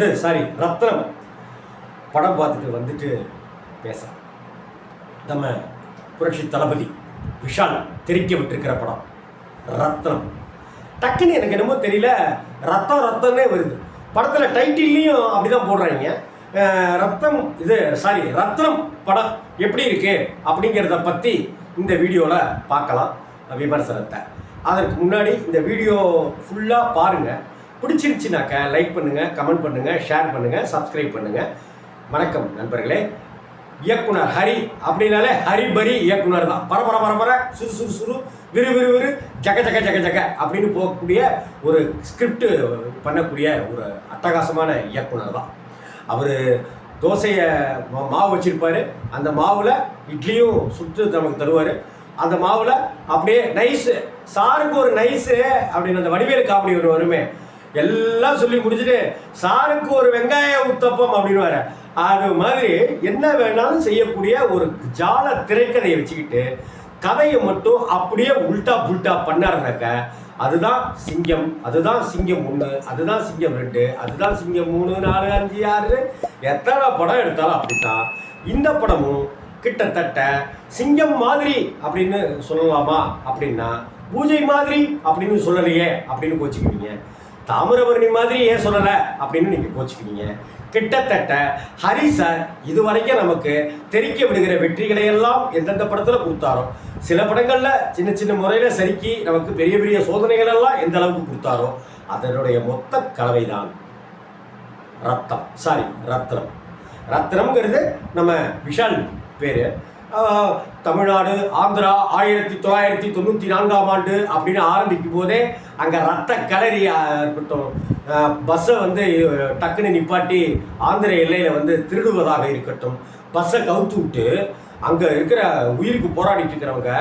இது சாரி ரத்னம் படம் பார்த்துட்டு வந்துட்டு பேச நம்ம புரட்சி தளபதி விஷால் தெரிக்க விட்டுருக்கிற படம் ரத்னம். டக்குன்னு எனக்கு என்னமோ தெரியல ரத்தம் ரத்தம்னே வருது. படத்தில் டைட்டில்லையும் அப்படிதான் போடுறாங்க. ரத்தம் இது சாரி ரத்னம் படம் எப்படி இருக்கு அப்படிங்கிறத பற்றி இந்த வீடியோவில் பார்க்கலாம். விமர்சனத்தை. அதற்கு முன்னாடி இந்த வீடியோ ஃபுல்லாக பாருங்கள் பிடிச்சிருந்துச்சினாக்க லைக் பண்ணுங்கள் கமெண்ட் பண்ணுங்கள் ஷேர் பண்ணுங்கள் சப்ஸ்கிரைப் பண்ணுங்கள் வணக்கம் நண்பர்களே. இயக்குனர் ஹரி அப்படின்னாலே ஹரிபரி இயக்குனர் தான். பரபர பரபர சுறு சுறு சுறு விறு விறு விறு ஜக ஜக ஜக ஜக அப்படின்னு போகக்கூடிய ஒரு ஸ்கிரிப்ட் பண்ணக்கூடிய ஒரு அட்டகாசமான இயக்குனர் தான். அவர் தோசையை மா- மாவு வச்சுருப்பார். அந்த மாவில் இட்லியும் சுட்டு நமக்கு தருவார். அந்த மாவில் அப்படியே நைஸு சாருக்கு ஒரு நைஸு அப்படின்னு அந்த வடிவேலு காமெடி ஒன்று வருமே. எல்லாம் சொல்லி முடிச்சுட்டு சாருக்கு ஒரு வெங்காய உத்தப்பம் அப்படின்னு வர அது மாதிரி என்ன வேணாலும் செய்யக்கூடிய ஒரு ஜால திரைக்கதையை வச்சுக்கிட்டு கதையை மட்டும் அப்படியே உல்டா புல்டா பண்ணாருனாக்க அதுதான் சிங்கம் அதுதான் சிங்கம் ஒன்று அதுதான் சிங்கம் ரெண்டு அதுதான் சிங்கம் மூணு நாலு அஞ்சு ஆறு. எத்தனை படம் எடுத்தாலும் அப்படித்தான். இந்த படமும் கிட்டத்தட்ட சிங்கம் மாதிரி அப்படின்னு சொல்லலாமா அப்படின்னா பூஜை மாதிரி அப்படின்னு சொல்லலையே அப்படின்னு கோச்சிக்குவீங்க. தாமிரபரணி மாதிரி ஏன் சொல்லலை? அப்படின்னு நீங்கள் கோச்சிக்குவீங்க கிட்டத்தட்ட ஹரி சார் இதுவரைக்கும் நமக்கு தெரிக்க விடுகிற வெற்றிகளை எல்லாம் எந்தெந்த படத்தில் கொடுத்தாரோ சில படங்களில் சின்ன சின்ன முறையில் சரிக்கி நமக்கு பெரிய பெரிய சோதனைகள் எல்லாம் எந்த அளவுக்கு கொடுத்தாரோ அதனுடைய மொத்த கலவை தான் ரத்தம். சாரி ரத்னம். ரத்னம்ங்கிறது நம்ம விஷால் பேர். தமிழ்நாடு ஆந்திரா ஆயிரத்தி தொள்ளாயிரத்தி தொண்ணூற்றி நான்காம் ஆண்டு அப்படின்னு ஆரம்பிக்கும் போதே அங்கே ரத்த கலரியாக இருக்கட்டும் பஸ்ஸை வந்து டக்குன்னு நிப்பாட்டி ஆந்திர எல்லையில் வந்து திருடுவதாக இருக்கட்டும். பஸ்ஸை கவுத்து விட்டு அங்கே இருக்கிற உயிருக்கு போராடிட்டு இருக்கிறவங்க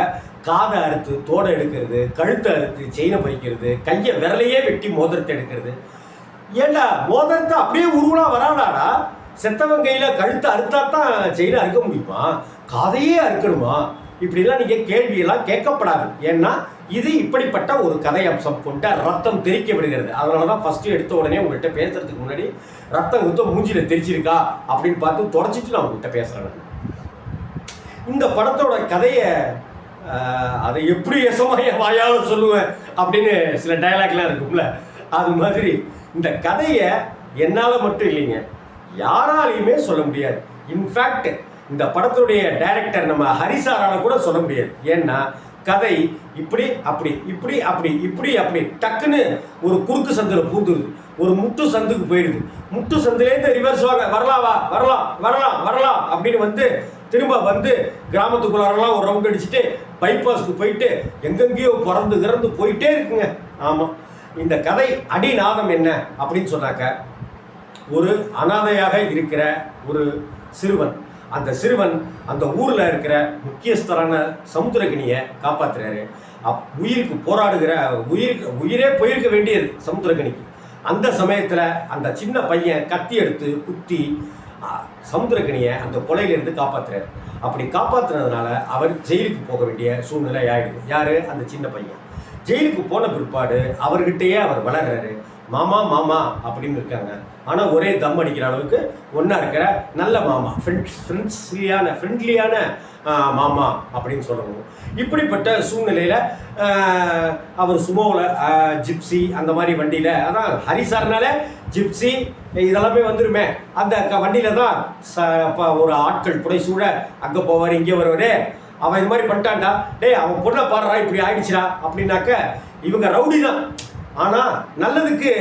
காதை அறுத்து தோடை எடுக்கிறது கழுத்தை அறுத்து செயினை பறிக்கிறது கையை விரலையே வெட்டி மோதிரத்தை எடுக்கிறது. ஏண்டா மோதிரத்தை அப்படியே உருவலாக வராடாடா செத்தவன் கையில் கழுத்தை அறுத்தா தான் செயினை அறுக்க முடியுமா? காதையே அறுக்கணுமா? இப்படிலாம் நீங்கள் கேள்வியெல்லாம் கேட்கப்படாது. ஏன்னா இது இப்படிப்பட்ட ஒரு கதை அம்சம் கொண்ட ரத்தம் தெரிக்க விடுகிறது. அதனால தான் ஃபஸ்ட்டு எடுத்த உடனே உங்கள்கிட்ட பேசுறதுக்கு முன்னாடி ரத்தம் குத்த மூஞ்சியில் தெரிச்சிருக்கா அப்படின்னு பார்த்து தொடச்சிட்டு நான் உங்கள்கிட்ட பேசுகிறேன் இந்த படத்தோட கதையை அதை எப்படி எசமாய வாயால் சொல்லுவேன் அப்படின்னு சில டயலாக்லாம் இருக்கும்ல. அது மாதிரி இந்த கதையை என்னால் மட்டும் இல்லைங்க யாராலையுமே சொல்ல முடியாது. இன்ஃபேக்ட் இந்த படத்துடைய டைரக்டர் நம்ம ஹரிசாரால கூட சொல்ல முடியாது. ஏன்னா கதை இப்படி அப்படி இப்படி அப்படி இப்படி அப்படி. டக்குன்னு ஒரு குறுக்கு சந்தில் பூந்துருது. ஒரு முட்டு சந்துக்கு போயிடுது. முட்டு சந்துலேருந்து ரிவர்ஸ் வாங்க. வரலாம் வா வரலாம் வரலாம் வரலாம் அப்படின்னு வந்து திரும்ப வந்து கிராமத்துக்குள்ளாரெல்லாம் ஒரு ரவுண்ட் அடிச்சுட்டு பைபாஸ்க்கு போயிட்டு எங்கெங்கேயோ பிறந்து கிறந்து போயிட்டே இருக்குங்க. ஆமாம் இந்த கதை அடிநாதம் என்ன அப்படின்னு சொன்னாக்க ஒரு அனாதையாக இருக்கிற ஒரு சிறுவன் அந்த சிறுவன் அந்த ஊரில் இருக்கிற முக்கியஸ்தரான சமுத்திரகனியை காப்பாற்றுறாரு அப் உயிருக்கு போராடுகிற உயிருக்கு உயிரே போயிருக்க வேண்டியது சமுத்திரகனிக்கு அந்த சமயத்தில் அந்த சின்ன பையன் கத்தி எடுத்து குத்தி சமுத்திரகனியை அந்த கொலையிலிருந்து காப்பாற்றுறாரு அப்படி காப்பாற்றுனதுனால அவர் ஜெயிலுக்கு போக வேண்டிய சூழ்நிலை ஆகிடுது யார்? அந்த சின்ன பையன். ஜெயிலுக்கு போன பிற்பாடு அவர்கிட்டயே அவர் வளர்றாரு. மாமா மாமா அப்படின்னு இருக்காங்க. ஆனால் ஒரே தம் அடிக்கிற அளவுக்கு ஒன்றா இருக்கிற நல்ல மாமா ஃப்ரெண்ட்ஸ் ஃப்ரெண்ட்ஸ்லியான ஃப்ரெண்ட்லியான மாமா அப்படின்னு சொல்லணும். இப்படிப்பட்ட சூழ்நிலையில் அவர் சுமோவில் ஜிப்சி அந்த மாதிரி வண்டியில் அதான் ஹரிசார்னால ஜிப்சி இதெல்லாமே வந்துருமே. அந்த க வண்டியில் தான் ச ஒரு ஆட்கள் புடைசூழ அங்கே போவார் இங்கே வருவார். அவன் இது மாதிரி பண்ணிட்டான்டா. டேய் அவன் பொண்ணை பாடுறா இப்படி ஆயிடுச்சுடா அப்படின்னாக்க இவங்க ரவுடி தான் ஆனால் நல்லதுக்கு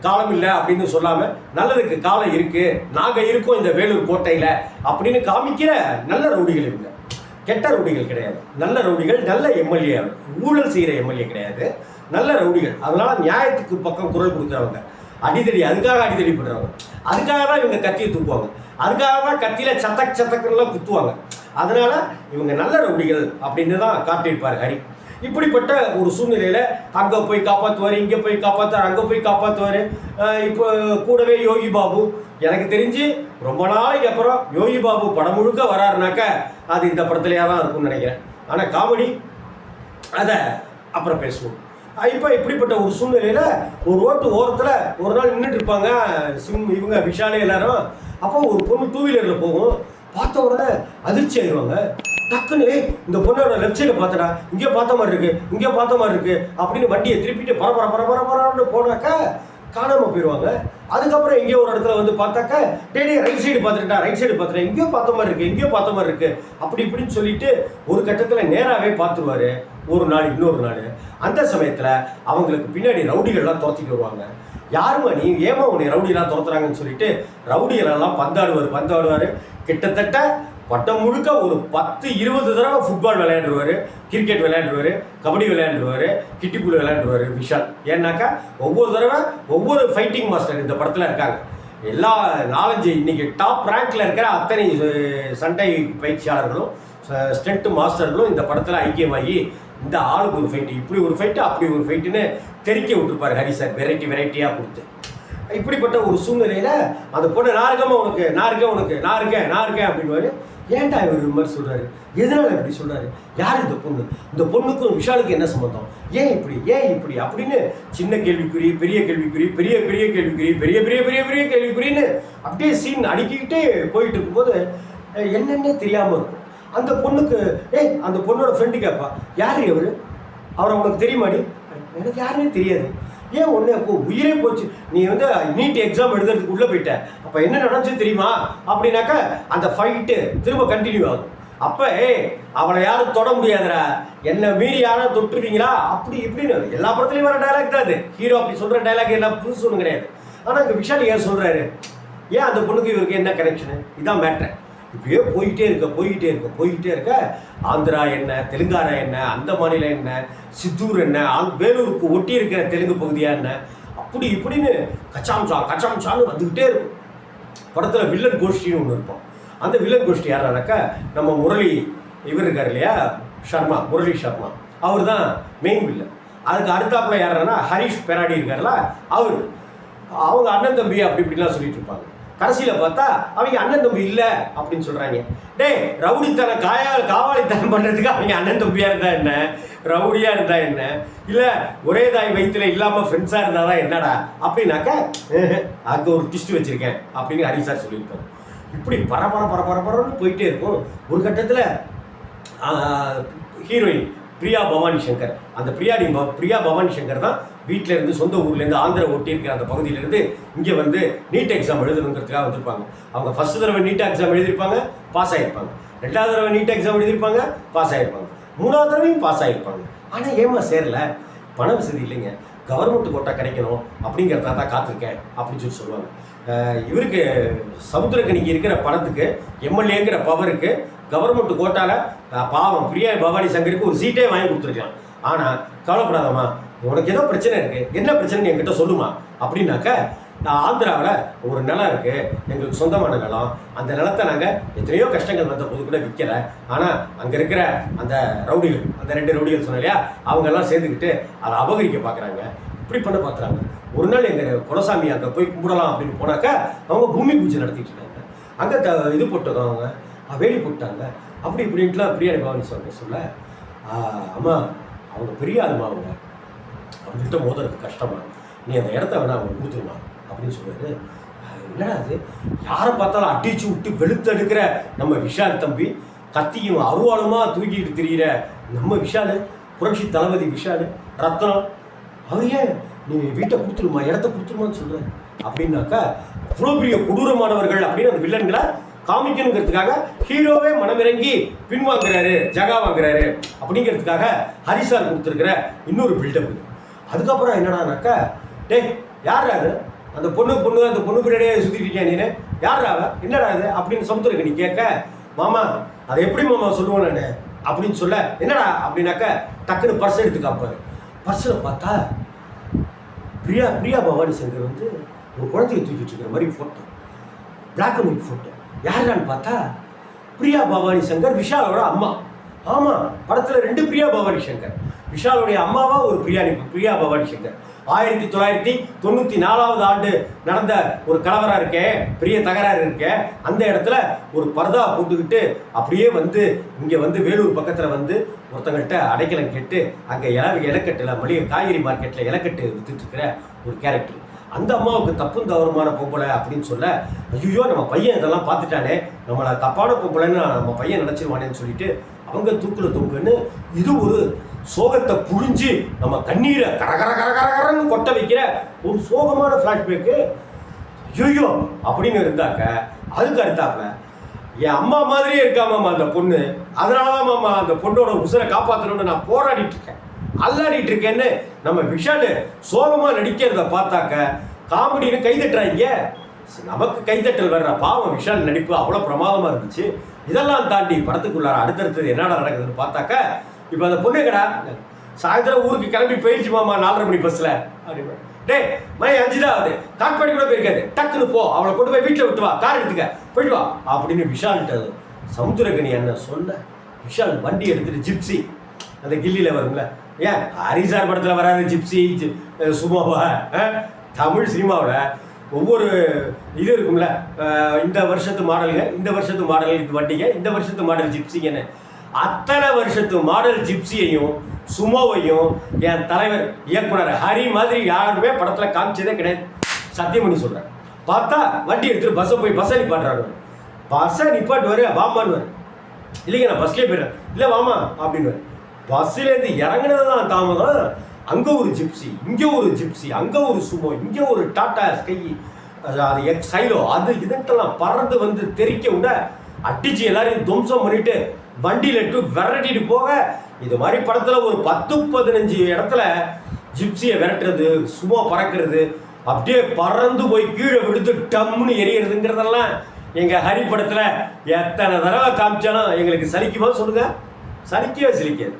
காலம் இல்லை அப்படின்னு சொல்லாமல் நல்லதுக்கு காலம் இருக்குது நாங்கள் இருக்கோம் இந்த வேலூர் கோட்டையில் அப்படின்னு காமிக்கிற நல்ல ரவுடிகள் இவங்க. கெட்ட ரவுடிகள் கிடையாது. நல்ல ரவுடிகள் நல்ல எம்எல்ஏ ஊழல் செய்கிற எம்எல்ஏ கிடையாது. நல்ல ரவுடிகள். அதனால் நியாயத்துக்கு பக்கம் குரல் கொடுக்குறவங்க. அடிதடி அதுக்காக அடிதடி பண்ணுறவங்க அதுக்காக தான் இவங்க கத்தியை தூக்குவாங்க. அதுக்காக தான் கத்தியில் சத்தக் சத்தக்கெல்லாம் குத்துவாங்க. அதனால் இவங்க நல்ல ரவுடிகள் அப்படின்னு தான் காட்டியிருப்பார் ஹரி. இப்படிப்பட்ட ஒரு சூழ்நிலையில் அங்கே போய் காப்பாற்றுவார் இங்கே போய் காப்பாற்றுவார் அங்கே போய் காப்பாற்றுவார் இப்போ கூடவே யோகி பாபு. எனக்கு தெரிஞ்சு ரொம்ப நாளைக்கு அப்புறம் யோகி பாபு படம் முழுக்க வராருனாக்க அது இந்த படத்துலையாக தான் இருக்கும்னு நினைக்கிறேன். ஆனால் காமெடி அதை அப்புறம் பேசுவோம். இப்போ இப்படிப்பட்ட ஒரு சூழ்நிலையில் ஒரு ரோட்டு ஓரத்தில் ஒரு நாள் நின்றுட்டு இருப்பாங்க சிம் இவங்க விஷாலே எல்லாரும். அப்போ ஒரு பொண்ணு டூ வீலரில் போகும். பார்த்த உடனே அதிர்ச்சி ஆயிடுவாங்க டக்குன்னு இந்த பொண்ணோட லெஃப்ட் சைடில் பார்த்தடா. இங்கே பார்த்த மாதிரி இருக்கு. இங்கே பார்த்த மாதிரி இருக்கு. அப்படின்னு வண்டியை திருப்பிட்டு பரபர பரபர பரன்னு போனாக்கா காணாமல் போயிடுவாங்க அதுக்கப்புறம் எங்கேயோ ஒரு இடத்துல வந்து பார்த்தாக்கா டேடி ரைட் சைடு பார்த்துட்டா ரைட் சைடு பார்த்துட்டேன் எங்கேயோ பார்த்த மாதிரி இருக்கு எங்கேயோ பார்த்த மாதிரி இருக்கு. அப்படி இப்படின்னு சொல்லிட்டு ஒரு கட்டத்தில் நேராகவே பார்த்துருவாரு. ஒரு நாள் இன்னொரு நாள். அந்த சமயத்தில் அவங்களுக்கு பின்னாடி ரவுடிகள்லாம் துரத்திட்டு வருவாங்க. யாருமா நீ? ஏமா உன்னை ரவுடியெல்லாம் துரத்துறாங்கன்னு சொல்லிட்டு ரவுடிகளெல்லாம் பந்தாடுவார் பந்தாடுவார். கிட்டத்தட்ட பட்டம் முழுக்க ஒரு பத்து இருபது தடவை ஃபுட்பால் விளையாண்டுருவாரு கிரிக்கெட் விளையாண்டுருவாரு கபடி விளையாண்டுருவாரு கிட்டிப்புள் விளையாண்டுருவார் விஷால். ஏன்னாக்கா ஒவ்வொரு தடவை ஒவ்வொரு ஃபைட்டிங் மாஸ்டர் இந்த படத்தில் இருக்காங்க. எல்லா நாலஞ்சு இன்றைக்கி டாப் ரேங்கில் இருக்கிற அத்தனை சண்டை பயிற்சியாளர்களும் ஸ்ட்ரென்த்து மாஸ்டர்களும் இந்த படத்தில் ஐக்கியமாகி இந்த ஆளுக்கு ஒரு ஃபைட்டு இப்படி ஒரு ஃபைட்டு அப்படி ஒரு ஃபைட்டுன்னு தெரிக்க விட்டுருப்பார் ஹரி சார் வெரைட்டி வெரைட்டியாக கொடுத்து. இப்படிப்பட்ட ஒரு சூழ்நிலையில் அந்த பொண்ணு நான் இருக்கமா உனக்கு நான் இருக்கேன் உனக்கு நான் இருக்கேன் நான் இருக்கேன் அப்படின்னு ஏன்டா இவர் இது மாதிரி சொல்கிறாரு எதனால் இப்படி சொல்கிறாரு யார் இந்த பொண்ணு? இந்த பொண்ணுக்கும் விஷாலுக்கு என்ன சம்மந்தம் ஏன் இப்படி? ஏன் இப்படி? அப்படின்னு சின்ன கேள்விக்குறி பெரிய கேள்விக்குறி பெரிய பெரிய கேள்விக்குறி பெரிய பெரிய பெரிய பெரிய கேள்விக்குறின்னு அப்படியே சீன் அடுக்கிக்கிட்டே போயிட்டு இருக்கும்போது என்னென்னே தெரியாமல் இருக்கும். அந்த பொண்ணுக்கு ஏய் அந்த பொண்ணோட ஃப்ரெண்டு கேட்பா யார் இவர்? அவரை உனக்கு தெரியுமாடி? எனக்கு யாருன்னே தெரியாது. ஏன் ஒன்று அப்போ உயிரே போச்சு? நீ வந்து நீட் எக்ஸாம் எழுதுறதுக்கு உள்ளே போயிட்ட. அப்போ என்ன நடந்துச்சு தெரியுமா? அப்படின்னாக்கா அந்த ஃபைட்டு திரும்ப கண்டினியூ ஆகும். அப்போ ஏ அவளை யாரும் தொட முடியாதுடா. என்னை மீறி யாரும் தொட்டுருவீங்களா? அப்படி இப்படின்னு. எல்லா படத்துலையும் வர டைலாக் தான் அது ஹீரோ அப்படி சொல்கிற டைலாக் எல்லாம் புதுசு ஒன்றும் கிடையாது. ஆனால் இங்கே விஷால் ஏன் சொல்கிறாரு ஏன் அந்த பொண்ணுக்கு இவருக்கு என்ன கனெக்ஷனு இதான் மேட்ரு இப்படியே போயிட்டே இருக்க போயிட்டே இருக்க போயிட்டே இருக்க. ஆந்திரா என்ன தெலுங்கானா என்ன அந்த மாநிலம் என்ன சித்தூர் என்ன ஆந் வேலூருக்கு ஒட்டி இருக்கிற தெலுங்கு பகுதியாக என்ன? அப்படி இப்படின்னு கச்சாம்சா கச்சாம்சான்னு வந்துக்கிட்டே இருக்கும். படத்தில் வில்லன் கோஷ்டின்னு ஒன்று இருப்போம் அந்த வில்லன் கோஷ்டி யாரானாக்கா நம்ம முரளி இவர் இருக்கார் இல்லையா? சர்மா முரளி சர்மா அவர் தான் மெயின் வில்லன் அதுக்கு அடுத்தாப்புல யாருன்னா ஹரிஷ் பெராடி இருக்கார்ல அவர். அவங்க அண்ணன் தம்பி அப்படி இப்படிலாம் சொல்லிட்டு இருப்பாங்க. கடைசியில் பார்த்தா அவங்க அண்ணன் தம்பி இல்லை அப்படின்னு சொல்கிறாங்க டேய் ரவுடித்தனம் காயா காவாளித்தனம் பண்ணுறதுக்கு அவங்க அண்ணன் தம்பியாக இருந்தால் என்ன? ரவுடியாக இருந்தால் என்ன? இல்லை ஒரே தாய் வயிற்றுல இல்லாமல் ஃப்ரெண்ட்ஸாக இருந்தால் தான் என்னடா? அப்படின்னாக்கா அங்கே ஒரு டிஸ்ட் வச்சுருக்கேன் அப்படின்னு ஹரி சார் சொல்லியிருப்பாரு. இப்படி பர பர பர பர போயிட்டே இருக்கும். ஒரு கட்டத்தில் ஹீரோயின் பிரியா பவானி சங்கர் அந்த பிரியாடி ப- பிரியா பவானி சங்கர் தான் வீட்டிலேருந்து சொந்த ஊர்லேருந்து ஆந்திரா ஒட்டி இருக்கிற அந்த பகுதியிலேருந்து இங்கே வந்து நீட் எக்ஸாம் எழுதணுங்கிறதுக்காக வந்திருப்பாங்க. அவங்க ஃபர்ஸ்ட் தடவை நீட் எக்ஸாம் எழுதியிருப்பாங்க பாஸ் ஆகிருப்பாங்க ரெண்டாவது தடவை நீட் எக்ஸாம் எழுதியிருப்பாங்க பாஸ் ஆகிருப்பாங்க மூணாவது தடவையும் பாஸ் ஆகிருப்பாங்க ஆனால் ஏமா சேரல? பண வசதி இல்லைங்க. கவர்மெண்ட் கோட்டா கிடைக்கணும் அப்படிங்கிறதா தான் காத்திருக்கேன் அப்படின்னு சொல்லி சொல்லுவாங்க. இவருக்கு சமுத்திரக்கணிக்கு இருக்கிற பணத்துக்கு எம்எல்ஏங்கிற பவருக்கு கவர்மெண்ட் கோட்டாவில் பாவம் பிரியா பவானி சங்கருக்கு ஒரு சீட்டே வாங்கி கொடுத்துருக்கலாம். ஆனால் கவலைப்படாதம்மா உனக்கு ஏதோ பிரச்சனை இருக்கு. என்ன பிரச்சனை என்கிட்ட சொல்லுமா? அப்படின்னாக்க நான் ஆந்திராவில் ஒரு நிலம் இருக்கு. எங்களுக்கு சொந்தமான நிலம். அந்த நிலத்தை நாங்கள் எத்தனையோ கஷ்டங்கள் வந்த போது கூட விற்கல ஆனால் அங்கே இருக்கிற அந்த ரவுடிகள் அந்த ரெண்டு ரவுடிகள் சொன்ன இல்லையா? அவங்கெல்லாம் சேர்ந்துக்கிட்டு அதை அபகரிக்க பார்க்குறாங்க இப்படி பண்ண பார்க்குறாங்க ஒரு நாள் எங்கள் குலசாமி அங்கே போய் கும்பிடலாம் அப்படின்னு போனாக்கா அவங்க பூமி பூஜை நடத்திட்டு இருக்காங்க. அங்கே த இது போட்டோம் அவங்க. வேலி போட்டாங்க. அப்படி இப்படின்ட்டுலாம் பிரியாணி பவானி சொல்ல சொல்ல ஆமாம் அவங்க பெரிய ஆளுமா அவங்க? அவங்கள்ட்ட மோதுறது கஷ்டமா? நீ அந்த இடத்த வேணா அவங்க கொடுத்துருமா? அப்படின்னு சொல்லுவாரு அஹ் என்னடா அது யாரை பார்த்தாலும் அடிச்சு விட்டு வெளுத்தெடுக்கிற நம்ம விஷால் தம்பி கத்தியும் அருவாளுமா தூக்கிட்டு திரிகிற நம்ம விஷால் புரட்சி தளபதி விஷால் ரத்னம் அவர் ஏன் நீ வீட்டை கொடுத்துருமா இடத்த கொடுத்துருமான்னு சொல்றாரு. அப்படின்னாக்கா அவ்வளோ பெரிய கொடூரமானவர்கள் அப்படின்னு அந்த வில்லன்களை காமிக்கணுங்கிறதுக்காக ஹீரோவே மனமிறங்கி பின்வாங்குறாரு ஜகா வாங்குறாரு. அப்படிங்கிறதுக்காக ஹரிசார் கொடுத்துருக்கிற இன்னொரு பில்டப் அதுக்கப்புறம் என்னடானாக்கா டேய் யார் அது? அந்த பொண்ணு பொண்ணு அந்த பொண்ணு பின்னாடியே சுற்றிட்டு இருக்கியா யார் யாரா அவ? என்னடா அது அப்படின்னு சமுத்திரக்கு நீ கேட்க மாமா அதை எப்படி மாமா சொல்லுவேன் நான்? அப்படின்னு சொல்ல என்னடா? அப்படின்னாக்க டக்குன்னு பர்ஸ் எடுத்து காப்பாரு. பர்ஸில் பார்த்தா பிரியா பிரியா பவானி சங்கர் வந்து ஒரு குழந்தைய தூக்கிட்டு இருக்கிற மாதிரி photo black and white photo யாரான்னு பார்த்தா பிரியா பவானி சங்கர் விஷாலோட அம்மா. ஆமாம் படத்தில் ரெண்டு பிரியா பவானி சங்கர். விஷாலுடைய அம்மாவா ஒரு பிரியாணி பிரியா பவானி சங்கர் ஆயிரத்தி தொள்ளாயிரத்தி தொண்ணூற்றி நாலாவது ஆண்டு நடந்த ஒரு கலவரம் இருக்கே பெரிய தகராறு இருக்கே அந்த இடத்துல ஒரு பர்தா போட்டுக்கிட்டு அப்படியே வந்து இங்கே வந்து வேலூர் பக்கத்தில் வந்து ஒருத்தங்கள்ட்ட அடைக்கலம் கேட்டு அங்கே இல இலக்கட்டில் மளிகை காய்கறி மார்க்கெட்டில் இலக்கட்டு வித்துட்டு இருக்கிற ஒரு கேரக்டர் அந்த அம்மாவுக்கு தப்பும் தவறுமான பொம்பளை அப்படின்னு சொல்ல ஐயோ நம்ம பையன் இதெல்லாம் பார்த்துட்டானே நம்மளை தப்பான பொம்பளைன்னு நம்ம பையன் நினச்சிருவானேன்னு சொல்லிட்டு அவங்க தூக்கில் தொங்குன்னு இது ஒரு சோகத்தை புழிஞ்சு நம்ம கண்ணீரை கரகர கரகரகரன்னு கொட்ட வைக்கிற ஒரு சோகமான ஃப்ளாஷ்பேக்கு ஐயோ அப்படின்னு இருந்தாக்க அதுக்கு அடுத்தாப்புல என் அம்மா மாதிரியே இருக்காமாம்மா அந்த பொண்ணு? அதனால தான் மாமா அந்த பொண்ணோட உசுரை காப்பாற்றணும்னு நான் போராடிட்டு இருக்கேன். அல்லாடிட்டு இருக்கேன்னு நம்ம விஷாலு சோகமாக நடிக்கிறத பார்த்தாக்க காமெடின்னு கைதட்டுறாங்க நமக்கு கைதட்டல் வர்ற பாவம் விஷால் நடிப்பு அவ்வளோ பிரமாதமாக இருந்துச்சு. இதெல்லாம் தாண்டி படத்துக்குள்ளார அடுத்தடுத்தது என்னடா நடக்குதுன்னு பார்த்தாக்க இப்போ அந்த பொண்ணு கடா சாயந்தரம் ஊருக்கு கிளம்பி போயிடுச்சு மாமா நாலரை மணி பஸ்ஸில் அப்படின்னு டேய் மணி அஞ்சு தான் ஆகுது காட்பாடி கூட போயிருக்காது டக்குன்னு போ. அவளை கொண்டு போய் வீட்டில் விட்டு வா கார் எடுத்துக்க. போயிட்டு வா. அப்படின்னு விஷால்கிட்ட சமுத்திரகனி என்ன சொன்ன? விஷால் வண்டி எடுத்துட்டு ஜிப்சி அந்த கில்லியில் வரும்ல. ஏன்? ஹரிசார் படத்தில் வராது ஜிப்சி ஜி- சும்மாவா? தமிழ் சினிமாவில் ஒவ்வொரு இது இருக்கும்ல. இந்த வருஷத்து மாடலுங்க இந்த வருஷத்து மாடல் இது வண்டிங்க இந்த வருஷத்து மாடல் ஜிப்சிங்கன்னு அத்தனை வருஷத்து மாடல் ஜிப்சியையும் சுமோவையும் என் தலைவர் இயக்குனர் ஹரி மாதிரி யாருமே படத்தில் காமிச்சதே கிடையாது. சத்தியம் பண்ணி சொல்கிறேன் பார்த்தா வண்டி எடுத்துகிட்டு பஸ்ஸை போய் பஸ்ஸை நிப்பாட்டுறாரு பஸ்ஸை நிப்பாட்டுவார் வாமான்னு இல்லைங்க நான் பஸ்லேயே போயிடுறேன். இல்லை வாமா அப்படின்னு பஸ்ஸிலேருந்து இறங்குனது தான் தாமதம். அங்கே ஒரு ஜிப்சி இங்கே ஒரு ஜிப்சி அங்கே ஒரு சுமோ இங்கே ஒரு டாட்டா ஸ்கை அது எக்ஸ் சைலோ அது இதுன்ட்டெல்லாம் பறந்து வந்து தெறிக்க விட அடிச்சு எல்லாரையும் துவம்சம் பண்ணிட்டு வண்டியில் இட்டு விரட்டிட்டு போக. இது மாதிரி படத்தில் ஒரு பத்து பதினஞ்சு இடத்துல ஜிப்சியை விரட்டுறது சும்மா பறக்கிறது அப்படியே பறந்து போய் கீழே விழுந்து டம்முன்னு எரியறதுங்கிறதெல்லாம் எங்கள் ஹரி படத்தில் எத்தனை தடவை காமிச்சாலும் எங்களுக்கு சலிக்குமா சொல்லுங்கள் சலிக்கவே சலிக்காது.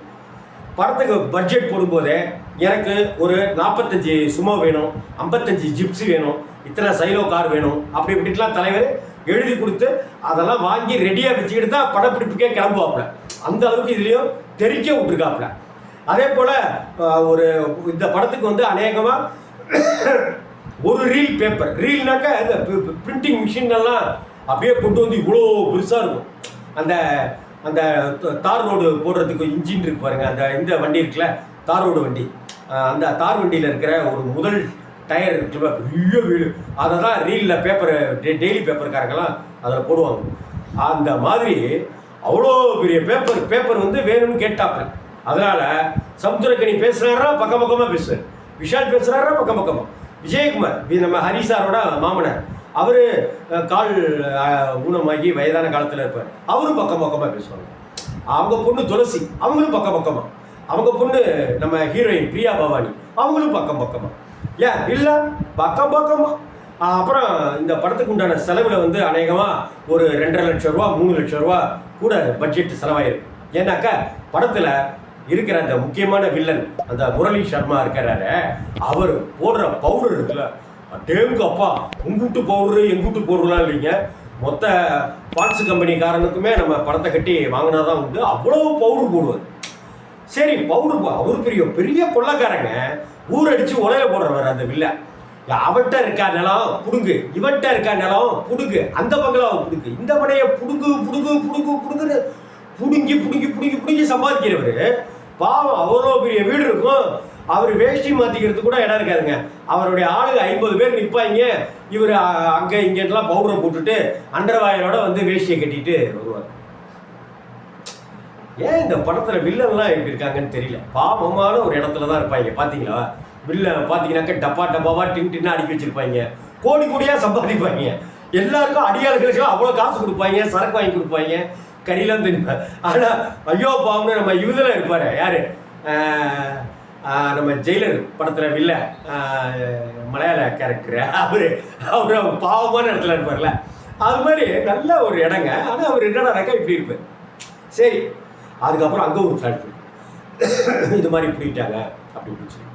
படத்துக்கு பட்ஜெட் போடும்போதே எனக்கு ஒரு நாற்பத்தஞ்சு சுமோ வேணும் ஐம்பத்தஞ்சு ஜிப்ஸி வேணும் இத்தனை சைலோ கார் வேணும் அப்படி இப்படிலாம் தலைவர் எழுதி கொடுத்து அதெல்லாம் வாங்கி ரெடியாக வச்சுக்கிட்டு தான் படப்பிடிப்புக்கே கிளம்புவாப்புல. அந்த அளவுக்கு இதுலேயும் தெரிக்க விட்டுருக்காப்புல. அதே போல் ஒரு இந்த படத்துக்கு வந்து அநேகமாக ஒரு ரீல் பேப்பர் ரீல்னாக்கா இந்த பிரிண்டிங் மிஷின்லாம் அப்படியே கொண்டு வந்து இவ்வளோ பெருசாக இருக்கும். அந்த அந்த தார் ரோடு போடுறதுக்கு இன்ஜின் இருக்கு பாருங்கள் அந்த இந்த வண்டி இருக்குல்ல தார் ரோடு வண்டி. அந்த தார் வண்டியில் இருக்கிற ஒரு முதல் டயர் இருக்குல்ல பெரிய வீடு. அதை தான் ரீலில் பேப்பர் டெய்லி பேப்பர்காரங்கெல்லாம் அதில் போடுவாங்க. அந்த மாதிரி அவ்வளோ பெரிய பேப்பர் பேப்பர் வந்து வேணும்னு கேட்டாப்புல. அதனால் சமுத்திரக்கணி பேசுகிறாரா பக்கம் பக்கமாக பேசுவார் விஷால் பேசுகிறாரா பக்கம் பக்கமாக விஜயகுமார் நம்ம ஹரி சாரோட மாமனார். அவர் கால் ஊனமாகி வயதான காலத்தில் இருப்பார். அவரும் பக்கம் பக்கமாக பேசுவாங்க. அவங்க பொண்ணு துளசி அவங்களும் பக்கம் பக்கமாக அவங்க பொண்ணு நம்ம ஹீரோயின் பிரியா பவானி அவங்களும் பக்கம் பக்கமாக ஏன் இல்லை. பக்கம் பக்கமாக அப்புறம் இந்த படத்துக்கு உண்டான செலவில் வந்து அநேகமாக ஒரு ரெண்டரை லட்சம் ரூபா மூணு லட்சம் ரூபா கூட பட்ஜெட் செலவாயிருக்கு. ஏன்னாக்கா படத்தில் இருக்கிற அந்த முக்கியமான வில்லன் அந்த முரளி சர்மா இருக்கிறாரு அவர் போடுற பவுடர் இருக்குல்ல டேவுக்கு அப்பா உங்கூட்டு பவுடரு எங்கூட்டு பவுடர்லாம் இல்லைங்க. மொத்த பாட்ஸ் கம்பெனிக்காரனுக்குமே நம்ம படத்தை கட்டி வாங்கினா தான் உண்டு அவ்வளோ பவுடர் போடுவார். சரி பவுடர் அவர் பெரிய பெரிய கொள்ளக்காரங்க. ஊரடிச்சு அடிச்சு உலையில போடுறவர் அந்த வில்ல. அவட்ட இருக்கா நிலம்? புடுங்கு. இவன்கிட்ட இருக்கா நிலம்? புடுங்கு. அந்த பங்களாவை புடுங்கு. இந்த மனையை புடுங்கு புடுங்கு புடுங்கு புடுங்குன்னு புடுங்கி புடுங்கி புடுங்கி புடுங்கி சம்பாதிக்கிறவர் பாவம் அவ்வளோ பெரிய வீடு இருக்கும். அவர் வேஷ்டி மாற்றிக்கிறதுக்கு கூட இடம் இருக்காதுங்க. அவருடைய ஆளுங்க ஐம்பது பேர் நிற்பாங்க இவர் அங்கே இங்கெல்லாம் பவுடரை போட்டுட்டு அண்டர்வாயரோட வந்து வேஷ்டியை கட்டிட்டு வருவார். ஏன் இந்த படத்துல வில்லன்லாம் எப்படி இருக்காங்கன்னு தெரியல. பாவமான ஒரு இடத்துல தான் இருப்பாங்க பாத்தீங்களா? வில்லன் பாத்தீங்கன்னாக்க டப்பா டப்பாவா டின் டின்னு அடிக்க வச்சிருப்பாங்க. கோடி கோடியா சம்பாதிப்பாங்க. எல்லாருக்கும் அடியாளுகளுக்கு அவ்வளோ காசு கொடுப்பாங்க சரக்கு வாங்கி கொடுப்பாங்க. கறியெல்லாம் தெரியும்? ஆனா ஐயோ பாவம்னு நம்ம இவதில் இருப்பாரு. யாரு? நம்ம ஜெயிலர் படத்துல வில்ல மலையாள கேரக்டர் அவரு அவர் பாவமான இடத்துல இருப்பார்ல அது மாதிரி நல்ல ஒரு இடங்க. ஆனா அவர் என்னடாக்கா இப்படி இருப்பார். சரி அதுக்கப்புறம் அங்கே ஒரு ஃப்ளாட் இது மாதிரி பிடிக்கிட்டாங்க அப்படி சொல்லி.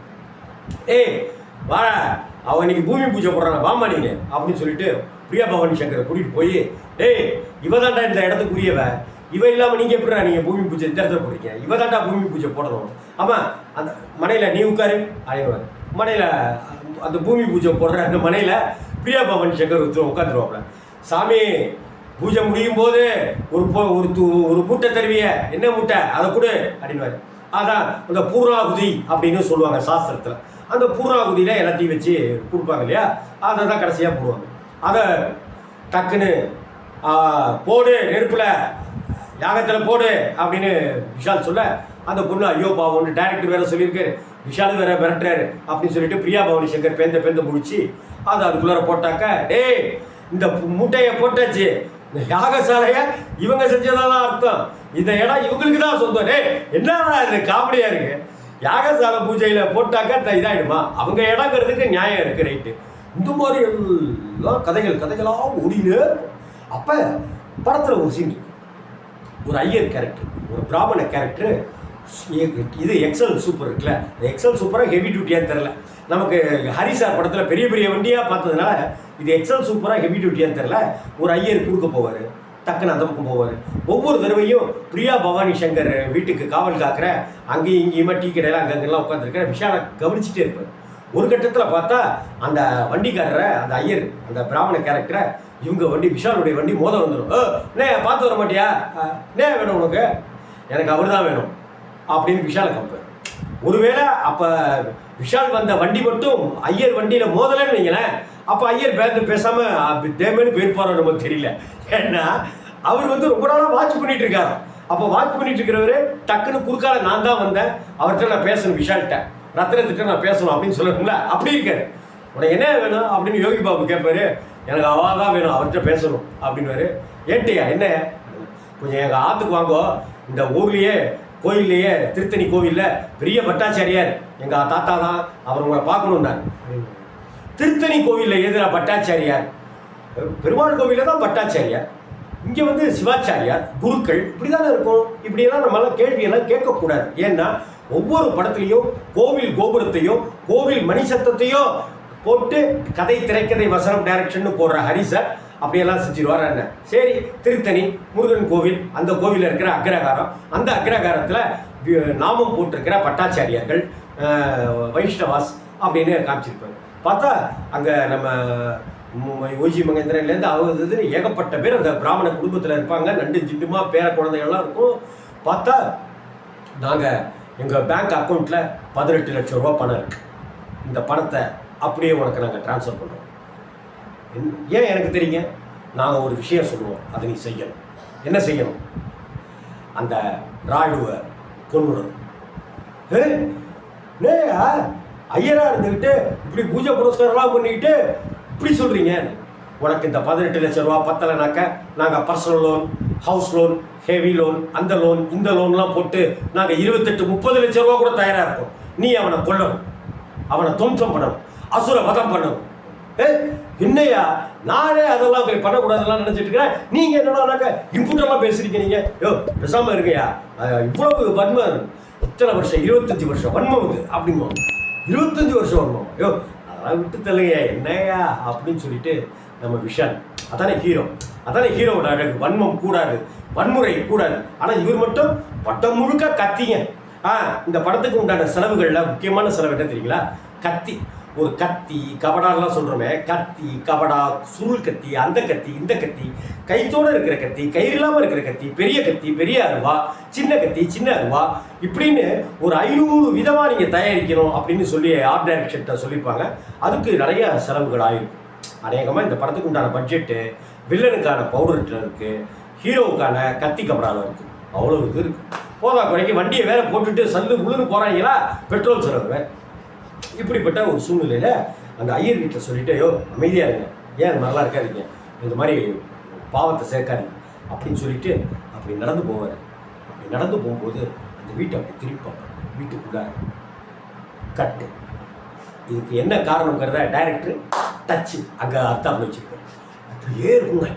ஏய் வா அவன் இன்னைக்கு பூமி பூஜை போடுறான் வாமா நீங்கள் அப்படின்னு சொல்லிட்டு பிரியா பவானி சங்கரை கூட்டிகிட்டு போய் டேய் இவ தாண்டா இந்த இடத்துக்குரியவ. இவ இல்லாமல் நீங்கள் எப்படிடா நீங்கள் பூமி பூஜை இந்த இடத்துல போடுறீங்க? இவ தாண்டா பூமி பூஜை போடணும். ஆமாம் அந்த மனையில் நீ உட்காரு அப்படின்னு மனையில் அந்த பூமி பூஜை போடுற அந்த மனையில் பிரியா பவானி சங்கர் உத்தரவு உட்காந்துருவாப்புல சாமி பூஜை முடியும் போது ஒரு ஒரு ஒரு மூட்டை தருவிய என்ன மூட்டை அதை கொடு அப்படின்னுவாரு. அதான் அந்த பூர்ணாகுதி அப்படின்னு சொல்லுவாங்க சாஸ்திரத்தில். அந்த பூர்ணாகுதியில் எல்லாத்தையும் வச்சு கொடுப்பாங்க இல்லையா? அதை தான் கடைசியாக போடுவாங்க. அதை டக்குன்னு போடு நெருப்பில் யாகத்தில் போடு அப்படின்னு விஷால் சொல்ல அந்த பொண்ணு ஐயோ பாவம்னு டேரக்டர் வேற சொல்லியிருக்காரு. விஷால் வேற மிரட்டுறாரு அப்படின்னு சொல்லிட்டு பிரியா பவனி சங்கர் பேந்த பேந்த முடிச்சு அதை அதுக்குள்ளார போட்டாக்க டேய் இந்த மூட்டையை போட்டாச்சு. இந்த யாகசாலைய இவங்க செஞ்சதான் அர்த்தம். இந்த இடம் இவங்களுக்கு தான் சொந்தம். டே என்னடா இது? காமெடியா இருக்கு. யாகசாலை பூஜையில போட்டாக்க இதாயிடுமா? அவங்க இடங்கிறதுக்கு நியாயம் இருக்கு ரைட்டு. இந்த மாதிரி எல்லாம் கதைகள் கதைகளாக ஓடினு அப்ப படத்துல ஒரு சீன் இருக்கு. ஒரு ஐயர் கேரக்டர் ஒரு பிராமண கேரக்டர் இது எக்ஸல் சூப்பர் இருக்குல்ல. எக்ஸல் சூப்பராக ஹெவி டியூட்டியான்னு தெரில நமக்கு ஹரி சார் படத்தில் பெரிய பெரிய வண்டியாக பார்த்ததுனால இது எக்ஸல் சூப்பராக ஹெவி டியூட்டியான்னு தெரில ஒரு ஐயர் கொடுக்க போவார் டக்குன்னு அந்த பக்கம் போவார். ஒவ்வொரு தடவையும் பிரியா பவானி சங்கர் வீட்டுக்கு காவல் காக்கிற அங்கேயும் இங்கேயுமா டீ கடையில் அங்கங்கெல்லாம் உட்காந்துருக்கிற விஷாலை கவனிச்சுட்டே இருப்பார். ஒரு கட்டத்தில் பார்த்தா அந்த வண்டிக்காரரை அந்த ஐயர் அந்த பிராமண கேரக்டரை இவங்க வண்டி விஷாலுடைய வண்டி மோத வந்துடும் "ஏ, அண்ணே பார்த்து வர மாட்டியா? "அஹ், அண்ணே வேணும் உனக்கு. எனக்கு அவர் தான் வேணும். அப்படின்னு விஷாலை கம்பேர். ஒருவேளை அப்போ விஷால் வந்த வண்டி மட்டும் ஐயர் வண்டியில் மோதலைன்னு வைங்களேன். அப்போ ஐயர் பேருந்து பேசாமல் தேமேன்னு போயிருப்பாரோ நமக்கு தெரியல. ஏன்னா அவர் வந்து ரொம்ப நாளாக வாட்ச் பண்ணிட்டு இருக்காரு. அப்போ வாட்ச் பண்ணிட்டு இருக்கிறவரு டக்குன்னு குறுக்கால நான் தான் வந்தேன். அவர்கிட்ட நான் பேசணும் விஷால்கிட்ட. ரத்னத்திட்ட நான் பேசணும் அப்படின்னு சொல்லணும்ல அப்படி இருக்காரு. உனக்கு என்ன வேணும்? அப்படின்னு யோகி பாபு கேட்பாரு. எனக்கு அவா தான் வேணும். அவர்கிட்ட பேசணும் அப்படின்னுவாரு. ஏன்ட்டியா என்ன? கொஞ்சம் எங்கள் ஆற்றுக்கு வாங்கோ. இந்த ஊர்லேயே கோயில்லையே திருத்தணி கோவிலில் பெரிய பட்டாச்சாரியார். எங்கள் தாத்தா தான் அவர் உங்களை பார்க்கணுன்னார் திருத்தணி கோவிலில் எதிராக பட்டாச்சாரியார்? பெருமாள் கோவிலில் தான் பட்டாச்சாரியார். இங்கே வந்து சிவாச்சாரியார் குருக்கள் இப்படி தானே இருக்கும்? இப்படியெல்லாம் நம்மளால் கேள்வியெல்லாம் கேட்கக்கூடாது. ஏன்னா ஒவ்வொரு படத்துலையும் கோவில் கோபுரத்தையும் கோவில் மணி சத்தத்தையும் போட்டு கதை திரைக்கதை வசனம் டைரக்ஷன் போடுற ஹரிசர் அப்படியெல்லாம் செஞ்சிருவார் என்ன? சரி திருத்தணி முருகன் கோவில் அந்த கோவிலில் இருக்கிற அக்ரகாரம் அந்த அக்ரகாரத்தில் நாமம் போட்டிருக்கிற பட்டாச்சாரியார்கள் வைஷ்ணவாஸ் அப்படின்னு காமிச்சிருப்பாங்க பார்த்தா அங்கே நம்ம ஓஜி மகேந்திரன்லேருந்து அவங்க இதுன்னு ஏகப்பட்ட பேர் அந்த பிராமண குடும்பத்தில் இருப்பாங்க. நண்டு ஜிண்டுமா பேர குழந்தைகள்லாம் இருக்கும். பார்த்தா நாங்கள் எங்கள் பேங்க் அக்கௌண்ட்டில் பதினெட்டு லட்சம் ரூபா பணம் இருக்குது இந்த பணத்தை அப்படியே உனக்கு நாங்கள் ட்ரான்ஸ்ஃபர் பண்ணுறோம் ஏன் எனக்கு தெரியுங்க? நாங்கள் ஒரு விஷயம் சொல்லுவோம். அதை நீ செய்யணும். என்ன செய்யணும்? அந்த ராயுடுவை கொண்டுடணும் ஏ ஐயராக ஐயரா இருந்துக்கிட்டு இப்படி பூஜை புரஸ்காரம்லாம் பண்ணிக்கிட்டு இப்படி சொல்கிறீங்க உனக்கு இந்த பதினெட்டு லட்ச ரூபா பத்தலைனாக்க நாங்கள் personal loan house loan heavy loan அந்த லோன் இந்த லோன்லாம் போட்டு நாங்கள் இருபத்தெட்டு முப்பது லட்ச ரூபா கூட தயாராக இருக்கோம் நீ அவனை கொல்லணும். அவனை துவம்சம் பண்ணணும். அசுர வதம் பண்ணணும். ஏ என்னையா? நானே அதெல்லாம் போய் பண்ணக்கூடாதெல்லாம் நினச்சிட்டு இருக்கிறேன் நீங்கள் என்னடானாக்க இம்புட்டெல்லாம் பேசுறீங்க நீங்க? யோ பேசாமல் இருக்கையா இவ்வளவு வன்மம். இத்தனை வருஷம்? இருபத்தஞ்சி வருஷம். வன்மம் இது அப்படிமா இருபத்தஞ்சி வருஷம் வன்மம். யோ அதெல்லாம் விட்டு தள்ளுங்க என்னையா அப்படின்னு சொல்லிட்டு நம்ம விஷால் அதானே ஹீரோ அதானே ஹீரோவோட அழகு. வன்மம் கூடாது. வன்முறை கூடாது. ஆனால் இவர் மட்டும் பட்டம் முழுக்க கத்திங்க. ஆ இந்த படத்துக்கு உண்டான செலவுகளில் முக்கியமான செலவு என்ன தெரியுங்களா? கத்தி. ஒரு கத்தி கபடாலாம் சொல்கிறோமே கத்தி கபடா சுருள் கத்தி அந்த கத்தி இந்த கத்தி கைத்தோடு இருக்கிற கத்தி கயிறு இல்லாமல் இருக்கிற கத்தி பெரிய கத்தி பெரிய அருவா சின்ன கத்தி சின்ன அருவா இப்படின்னு ஒரு ஐநூறு விதமாக நீங்கள் தயாரிக்கணும் அப்படின்னு சொல்லி ஆர்ட் டைரக்ஷன்கிட்ட சொல்லியிருப்பாங்க. அதுக்கு நிறைய செலவுகள் ஆகிருக்கும் அநேகமாக இந்த படத்துக்கு உண்டான பட்ஜெட்டு வில்லனுக்கான பவுடர்கிட்ட இருக்குது ஹீரோவுக்கான கத்தி கபடாவில் இருக்குது அவ்வளோ இருக்குது இருக்குது போதா குறைக்கு வண்டியை வேற போட்டுட்டு சல்லு முழுன்னு போகிறாங்களா பெட்ரோல் செலவு இப்படிப்பட்ட ஒரு சூழ்நிலையில் அந்த ஐயர் வீட்டில் சொல்லிட்டு ஐயோ அமைதியாக இருங்க. ஏன் நல்லா மாதிரிலாம் இருக்காதீங்க. இந்த மாதிரி பாவத்தை சேர்க்காதீங்க. அப்படின்னு சொல்லிட்டு அப்படி நடந்து போவார். அப்படி நடந்து போகும்போது அந்த வீட்டை அப்படி திரும்பி பார்ப்பார். வீட்டுக்குள்ளார கட்டு. இதுக்கு என்ன காரணங்கிறத டைரக்டர் டச்சு அங்கே அர்த்தம் வச்சிருக்காரு. அப்படியே இருக்குங்க.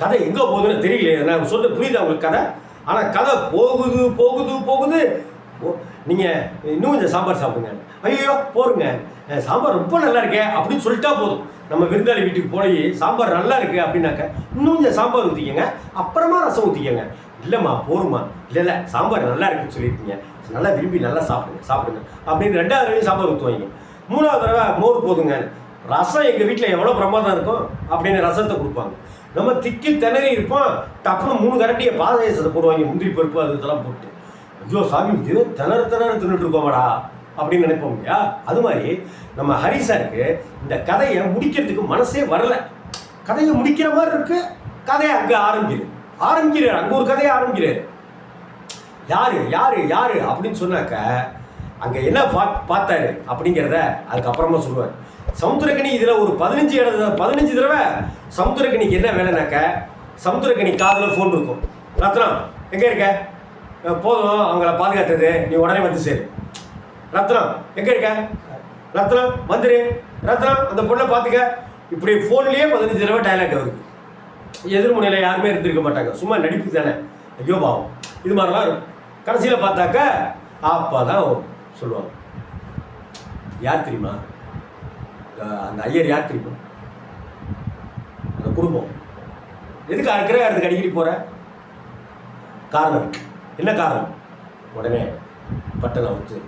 கதை எங்கே போகுதுன்னு தெரியல நான் சொல்ல புரியுது உங்களுக்கு கதை? ஆனால் கதை போகுது போகுது போகுது. நீங்கள் இன்னும் கொஞ்சம் சாம்பார் சாப்பிடுங்க. ஐயோ போருங்க. சாம்பார் ரொம்ப நல்லா இருக்கே அப்படின்னு சொல்லிட்டா போதும். நம்ம விருந்தாளி வீட்டுக்கு போய் சாம்பார் நல்லா இருக்கு அப்படின்னாக்க இன்னும் கொஞ்சம் சாம்பார் ஊற்றிக்கங்க அப்புறமா ரசம் ஊற்றிக்கங்க இல்லைம்மா போருமா இல்லை இல்லை சாம்பார் நல்லா இருக்குன்னு சொல்லியிருக்கீங்க. நல்லா விரும்பி நல்லா சாப்பிடுங்க சாப்பிடுங்க. அப்படின்னு ரெண்டாவது தடவையும் சாம்பார் ஊற்றுவாங்க மூணாவது தடவை மோர் போதுங்க. ரசம் எங்கள் வீட்டில் எவ்வளோ பிரமாதம் இருக்கும் அப்படின்னு ரசத்தை கொடுப்பாங்க. நம்ம திக்கி திணறி இருப்போம். டப்புன்னு மூணு கரண்டியை பாதகேசத்தை போடுவாங்க முந்திரி பருப்பு அது இதெல்லாம் போட்டு. ஐயோ சாமி இது திணறு திணறு தின்னுட்டு இருக்கோமாடா. அப்படின்னு நினைப்போம் இல்லையா? அது மாதிரி நம்ம ஹரிசாருக்கு இந்த கதையை முடிக்கிறதுக்கு மனசே வரல. கதையை முடிக்கிற மாதிரி இருக்கு. கதையை அங்கே ஆரம்பிக்குது. ஆரம்பிக்கிறார். அங்கே ஒரு கதையை ஆரம்பிக்கிறார். யாரு? யாரு? யாரு? அப்படின்னு சொன்னாக்க அங்கே என்ன பா- பார்த்தாரு அப்படிங்கிறத அதுக்கப்புறமா சொல்லுவார். சமுத்திரக்கணி இதில் ஒரு பதினஞ்சு இடத்துல பதினஞ்சு தடவை சமுத்திரக்கனிக்கு என்ன வேலைனாக்க சமுத்திரக்கனி காதில் ஃபோன் இருக்கும். ரத்னம் எங்கே இருக்க? போதும். அவங்கள பாதுகாத்தது. நீ உடனே வந்து சேரு. ரத்னம் எங்க இருக்க? ரத்னம் வந்துரு ரத்னம் அந்த பொண்ணை பார்த்துக்க. இப்படி ஃபோன்லேயே பதினஞ்சு தடவை டைலாக் வருது எதிர்முனையில் யாருமே இருந்திருக்க மாட்டாங்க. சும்மா நடிப்பு தானே. ஐயோ பாவம். இது மாதிரிலாம் இருக்கும் கடைசியில் பார்த்தாக்க அப்பா தான் சொல்லுவாங்க. யார் தெரியுமா? அந்த ஐயர் யார் தெரியுமா? அந்த குடும்பம். எதுக்கு அறுக்கிற இடத்துக்கு அடிக்கடி போகிற காரணம். இருக்கு. என்ன காரணம்? உடனே பட்டனை வச்சு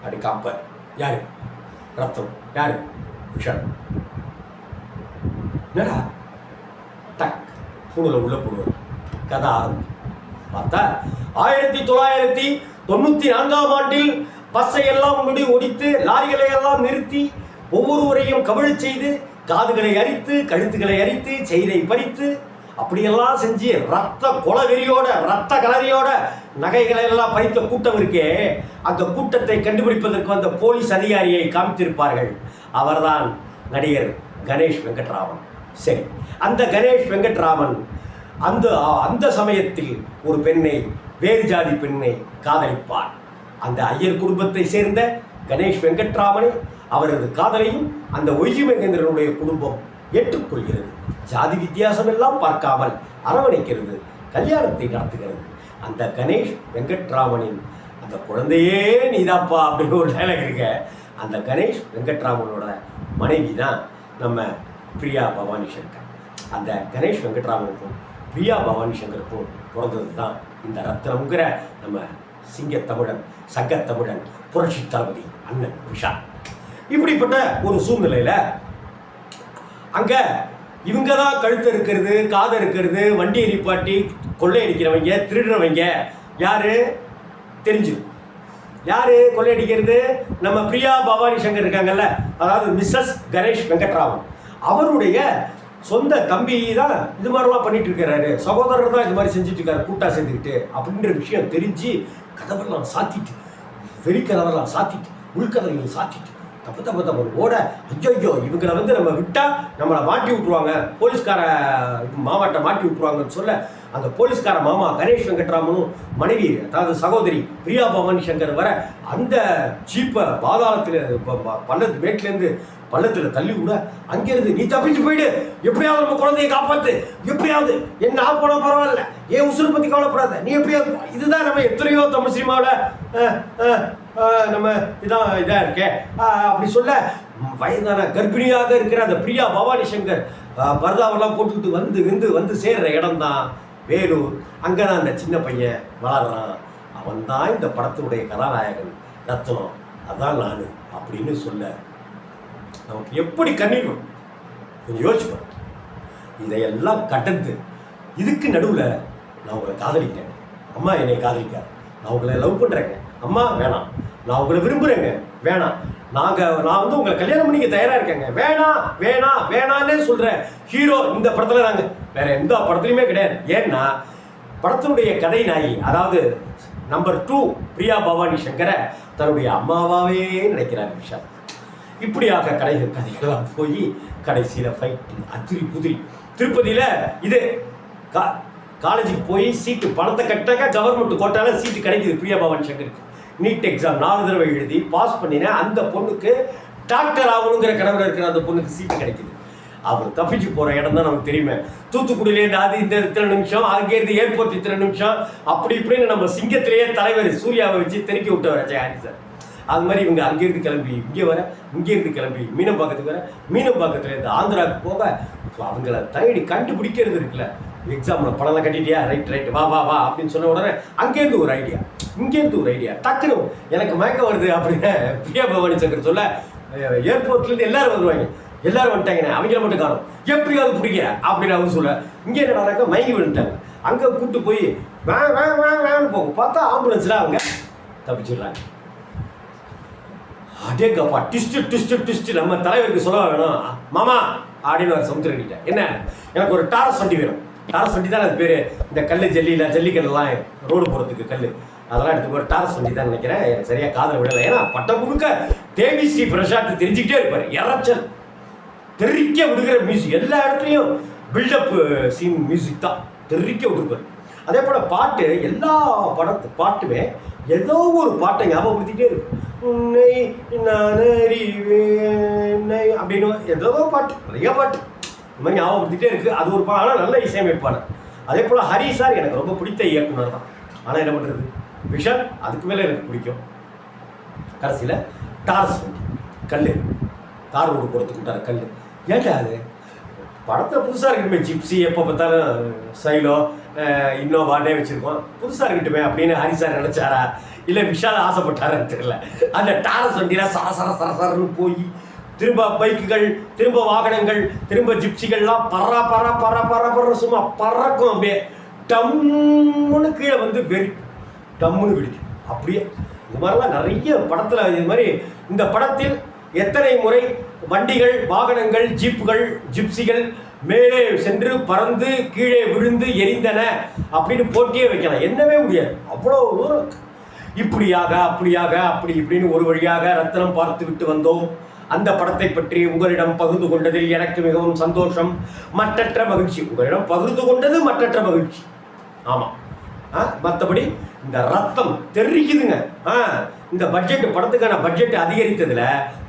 அப்படி காப்பர் யாரு ரத்தம் யாரு விஷன் என்னடா டக் பூணில் உள்ள போடுவார் கதை ஆரம்பி பார்த்தா ஆயிரத்தி தொள்ளாயிரத்தி தொண்ணூத்தி நான்காம் ஆண்டில் பஸ்ஸை எல்லாம் முடி ஒடித்து லாரிகளை எல்லாம் நிறுத்தி ஒவ்வொருவரையும் கவிழச் செய்து காதுகளை அரித்து கழுத்துக்களை அரித்து செயிரை பறித்து அப்படியெல்லாம் செஞ்சு ரத்த கொலவெறியோட ரத்த கலரியோட நகைகளை எல்லாம் பறித்த கூட்டம் இருக்கே அந்த கூட்டத்தை கண்டுபிடிப்பதற்கு வந்த போலீஸ் அதிகாரியை காமித்திருப்பார்கள். அவர்தான் நடிகர் கணேஷ் வெங்கட்ராமன். சரி அந்த கணேஷ் வெங்கட்ராமன் அந்த அந்த சமயத்தில் ஒரு பெண்ணை வேறு ஜாதி பெண்ணை காதலிப்பார். அந்த ஐயர் குடும்பத்தை சேர்ந்த கணேஷ் வெங்கட்ராமனை அவரது காதலையும் அந்த ஒய்ஜி மகேந்திரனுடைய குடும்பம் ஏற்றுக்கொள்கிறது. ஜாதி வித்தியாசம் எல்லாம் பார்க்காமல் அரவணைக்கிறது கல்யாணத்தை நடத்துகிறது. அந்த கணேஷ் வெங்கட்ராமனின் அந்த குழந்தையே நீதாப்பா அப்படின்னு ஒரு டைலாக் இருக்க. அந்த கணேஷ் வெங்கட்ராமனோட மனைவி தான் நம்ம பிரியா பவானி சங்கர் அந்த கணேஷ் வெங்கட்ராமனுக்கும் பிரியா பவானி சங்கருக்கும் பிறந்தது தான் இந்த ரத்னம்ங்கிற நம்ம சிங்கத்தமிழன் சங்கத்தமிழன் புரட்சி தளபதி அண்ணன் விஷா இப்படிப்பட்ட ஒரு சூழ்நிலையில் அங்கே இவங்க தான் கழுத்து இருக்கிறது காதை இருக்கிறது வண்டியை நிப்பாட்டி கொள்ளையடிக்கிறவங்க திருடுறவங்க யார்? தெரிஞ்சிடும். யார் கொள்ளையடிக்கிறது? நம்ம பிரியா பவானி சங்கர் இருக்காங்கல்ல அதாவது மிஸ்ஸஸ் கணேஷ் வெங்கட்ராமன். அவருடைய சொந்த தம்பி தான் இது மாதிரிலாம் பண்ணிட்டு இருக்கிறாரு. சகோதரர் தான் இது மாதிரி செஞ்சுட்டு இருக்காரு கூட்டா சேர்ந்துக்கிட்டு. அப்படின்ற விஷயம் தெரிஞ்சு கதவெல்லாம் சாத்திட்டு வெளிக்கதவெல்லாம் சாத்திட்டு உள்கதவையும் சாத்திட்டு தப்பு தப்பு தப்பு ஓட ஐயோ இவங்களை வந்து நம்ம விட்டால் நம்மளை மாட்டி விட்டுருவாங்க. போலீஸ்கார இது மாட்டி விட்டுருவாங்கன்னு சொல்ல அந்த போலீஸ்கார மாமா கணேஷ் வெங்கட்ராமனும் மனைவி அதாவது சகோதரி பிரியா பவானி சங்கர் வர அந்த ஜீப்பை பாதாளத்தில் பள்ளத்து மேட்லேருந்து பள்ளத்தில் தள்ளி விட அங்கேருந்து நீ தப்பிச்சு போயிடு. எப்படியாவது நம்ம குழந்தைய காப்பாற்று எப்படியாவது என்ன நான் போனால் பரவாயில்ல. ஏன் உசுறு பற்றி கவலைப்படாத. நீ எப்படியாவது இதுதான் நம்ம எத்தனையோ தமிழ் சினிமாவில் நம்ம இதான் இதாக இருக்கே. அப்படி சொல்ல வயதான கர்ப்பிணியாக இருக்கிற அந்த பிரியா பவானி சங்கர் பர்தாவெல்லாம் போட்டுக்கிட்டு வந்து வந்து வந்து சேர்ற இடம் தான் வேலூர். அங்கே தான் அந்த சின்ன பையன் வளர்றான். அவன் தான் இந்த படத்தினுடைய கதாநாயகன். ரத்னம் அதான் நான் அப்படின்னு சொல்ல. நமக்கு எப்படி கண்ணீர் கொஞ்சம் யோசிச்சு இதையெல்லாம் கடந்து இதுக்கு நடுவில் நான் உங்களை காதலிக்கிறேன் அம்மா என்னை காதலிக்கார் நான் உங்களை லவ் பண்ணுறேங்க அம்மா வேணாம். நான் உங்களை விரும்புகிறேங்க வேணாம். நாங்கள் நான் வந்து உங்களை கல்யாணம் பண்ணிக்க தயாராக இருக்கேங்க. வேணாம் வேணாம் வேணான்னே சொல்கிறேன் ஹீரோ இந்த படத்தில் நாங்கள் வேற எந்த படத்துலையுமே கிடையாது. ஏன்னா படத்தினுடைய கதை நாய் அதாவது நம்பர் டூ பிரியா பவானி சங்கரை தன்னுடைய அம்மாவாவே நினைக்கிறார் விஷால் இப்படியாக கடைகள் கதைகள்லாம் போய் கடைசியில் ஃபைட் அதிரி புதிரி. திருப்பதியில் இது கா காலேஜுக்கு போய் சீட்டு பணத்தை கட்டாக்க கவர்மெண்ட் கோட்டால சீட்டு கிடைக்குது பிரியா பவானி சங்கருக்கு. நீட் எக்ஸாம் நாலு தடவை எழுதி பாஸ் பண்ணினேன் அந்த பொண்ணுக்கு டாக்டர் ஆகணுங்கிற கனவுல இருக்கிற அந்த பொண்ணுக்கு சீட்டு கிடைக்குது. அவர் தப்பிச்சு போகிற இடம் தான் நமக்கு தெரியுமே. தூத்துக்குடியிலேருந்து அது இந்த இத்தனை நிமிஷம் அங்கேருந்து ஏர்போர்ட் இத்தனை நிமிஷம். அப்படி இப்படின்னு நம்ம சிங்கத்திலேயே தலைவர் சூர்யாவை வச்சு தெருக்கி விட்டவர் அஜய் ஹாரி சார். அது மாதிரி இவங்க அங்கேருந்து கிளம்பி இங்கே வர இங்கேருந்து கிளம்பி மீனம்பாக்கத்துக்கு வர மீனம்பாக்கத்துலேருந்து ஆந்திராவுக்கு போக அவங்கள தேடி கண்டுபிடிக்கிறது இருக்குல்ல. எக்ஸாமில் படம்லாம் கட்டிட்டியா? ரைட் ரைட் வா வா வா அப்படின்னு சொன்ன உடனே அங்கேருந்து ஒரு ஐடியா இங்கேருந்து ஒரு ஐடியா டக்குனு எனக்கு மயக்கம் வருது அப்படின்னு பிரியா பவானி சங்கர் சொல்ல ஏர்போர்ட்லேருந்து எல்லாரும் வருவாங்க. எல்லாரும் வந்துட்டாங்கண்ணே அவங்கள மட்டும் காணும். எப்படியாவது பிடிக்க அப்படின்னு அவங்க சொல்ல இங்கே என்னடாக்க மயங்கி விழுந்துட்டாங்க. அங்கே கூப்பிட்டு போய் வே வே வே வேன்னு போகும் பார்த்தா ஆம்புலன்ஸில் அவங்க தப்பிச்சிடுறாங்க. அடேங்கப்பா டிஸ்ட்டு டிஸ்ட்டு டிஸ்ட்டு நம்ம தலைவருக்கு சொல்ல வேணும். மாமா அப்படின்னு அவர் சமுத்திரகிட்ட என்ன? எனக்கு ஒரு டாரஸ் வண்டி வேணும். டாரஸ் வண்டி தான் அது பேர். இந்த கல் ஜல்லியில் ஜல்லிக்கல்லாம் ரோடு போகிறதுக்கு கல் அதெல்லாம் எடுத்து போய் டாரஸ் வண்டி தான் நினைக்கிறேன். எனக்கு சரியாக காதல் விடலை. ஏன்னா பட்டம் முழுக்க தேவி ஸ்ரீ பிரசாத் தெரிஞ்சுக்கிட்டே இருப்பார். இறைச்சல். தெறிக்க விடுகிற மியூசிக் எல்லா இடத்துலையும் பில்டப் சீன் மியூசிக் தான். தெறிக்க விடுப்பார் அதே போல் பாட்டு எல்லா படத்து பாட்டுமே ஏதோ ஒரு பாட்டை ஞாபகப்படுத்திட்டே இருக்கும். உன்னை நான் அறிவேனை அப்படின்னு ஏதோ பாட்டு நிறைய பாட்டு. இந்த மாதிரி ஞாபகப்படுத்திட்டே இருக்குது அது ஒரு பா- ஆனால் நல்ல இசையமைப்பாளர் அதே போல் ஹரி சார் எனக்கு ரொம்ப பிடித்த இயக்குனர் தான். ஆனால் என்ன பண்ணுறது விஷன் அதுக்கு மேலே எனக்கு பிடிக்கும். கடைசியில் டார்ஸ் வண்டி கல் தார் ரோடு போகிறதுக்கு விட்டார் கல் ஏன்டா அது? படத்தை புதுசாக இருக்கட்டுமே ஜிப்ஸி எப்போ பார்த்தாலும் சைலோ இன்னோ இன்னோவாட்டே வச்சுருக்கோம். புதுசாக இருக்கட்டுமே அப்படின்னு ஹரி சார் நினச்சாரா? இல்லை விஷால் ஆசைப்பட்டாரான்னு தெரியல. அந்த டாரஸ் வண்டியில் சர சர சர சரன்னு போய் திரும்ப பைக்குகள் திரும்ப வாகனங்கள் திரும்ப ஜிப்சிகள்லாம் பற பற பற பற பற சும்மா பறக்கும் அப்படியே. டம்முன்னு கீழே வந்து வெறி டம்முன்னு வெடிக்கும். அப்படியே. இந்த மாதிரிலாம் நிறைய படத்தில் இது மாதிரி இந்த படத்தில் எத்தனை முறை வண்டிகள் வாகனங்கள் ஜீப்புகள் ஜிப்சிகள் மேலே சென்று பறந்து கீழே விழுந்து எரிந்தன அப்படின்னு போட்டியே வைக்கலாம். என்னவே முடியாது. அவ்வளோ தூரம். இப்படியாக அப்படியாக அப்படி இப்படின்னு ஒரு வழியாக ரத்தனம் பார்த்து விட்டு வந்தோம். அந்த படத்தை பற்றி உங்களிடம் பகிர்ந்து கொண்டதில் எனக்கு மிகவும் சந்தோஷம். மற்றற்ற மகிழ்ச்சி. உங்களிடம் பகிர்ந்து கொண்டது மற்றற்ற மகிழ்ச்சி. ஆமாம் ஆ மற்றபடி இந்த ரத்தம் தெரிக்குதுங்க ஆ இந்த பட்ஜெட் படத்துக்கான பட்ஜெட் அதிகரித்ததில்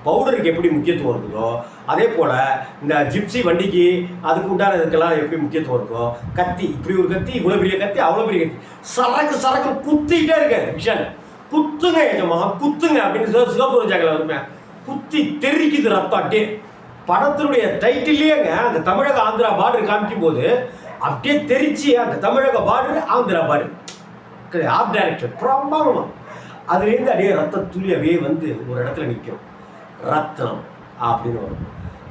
பவுடருக்கு எப்படி முக்கியத்துவம் இருக்குதோ அதே போல் இந்த ஜிப்சி வண்டிக்கு அதுக்கு உண்டான இதுக்கெல்லாம் எப்படி முக்கியத்துவம் இருக்கோ கத்தி இப்படி ஒரு கத்தி இவ்வளோ பெரிய கத்தி அவ்வளோ பெரிய கத்தி. சரக்கு சரக்கு குத்திக்கிட்டே இருக்கார் விஷன் குத்துங்க எஜமா குத்துங்க அப்படின்னு சொல்லி சிவப்பு ஜாக்கில் வருமே குத்தி தெரிக்குது ரத்தம் அப்படியே. படத்தினுடைய டைட்டில்லையேங்க அந்த தமிழக ஆந்திரா பார்டர் காமிக்கும் போது அப்படியே தெரிச்சு அந்த தமிழக பார்டர் ஆந்திரா பார்டர் ஆப் டைரக்டர் பிரமாதமா அதுலேருந்து அப்படியே ரத்த துளி அப்படியே வந்து ஒரு இடத்துல நிற்கும் ரத்தனம் அப்படின்னு வரும்.